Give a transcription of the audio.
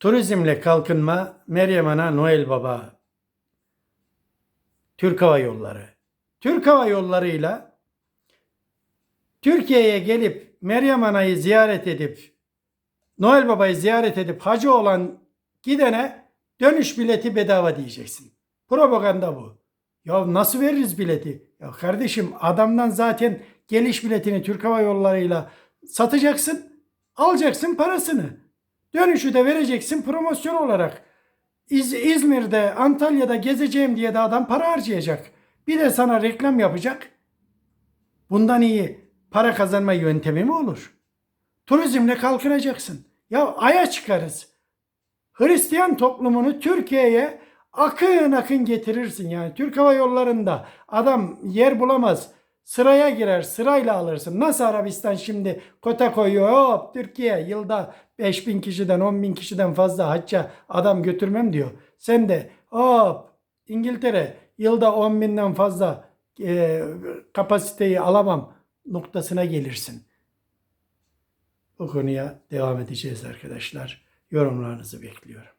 Turizmle kalkınma Meryem Ana Noel Baba Türk Hava Yolları. Türk Hava Yolları'yla Türkiye'ye gelip Meryem Ana'yı ziyaret edip Noel Baba'yı ziyaret edip hacı olan gidene dönüş bileti bedava diyeceksin. Propaganda bu. Ya nasıl veririz bileti? Ya kardeşim adamdan zaten geliş biletini Türk Hava Yolları'yla satacaksın. Alacaksın parasını. Dönüşü de vereceksin promosyon olarak. İz, İzmir'de, Antalya'da gezeceğim diye de adam para harcayacak. Bir de sana reklam yapacak. Bundan iyi para kazanma yöntemi mi olur? Turizmle kalkınacaksın. Ya aya çıkarız. Hristiyan toplumunu Türkiye'ye akın akın getirirsin. Yani Türk Hava Yolları'nda adam yer bulamaz. Sıraya girer, sırayla alırsın. Nasıl Arabistan şimdi kota koyuyor? Hop Türkiye yılda 5 bin kişiden 10 bin kişiden fazla hacca adam götürmem diyor. Sen de hop İngiltere yılda 10 binden fazla e, kapasiteyi alamam noktasına gelirsin. Bu konuya devam edeceğiz arkadaşlar. Yorumlarınızı bekliyorum.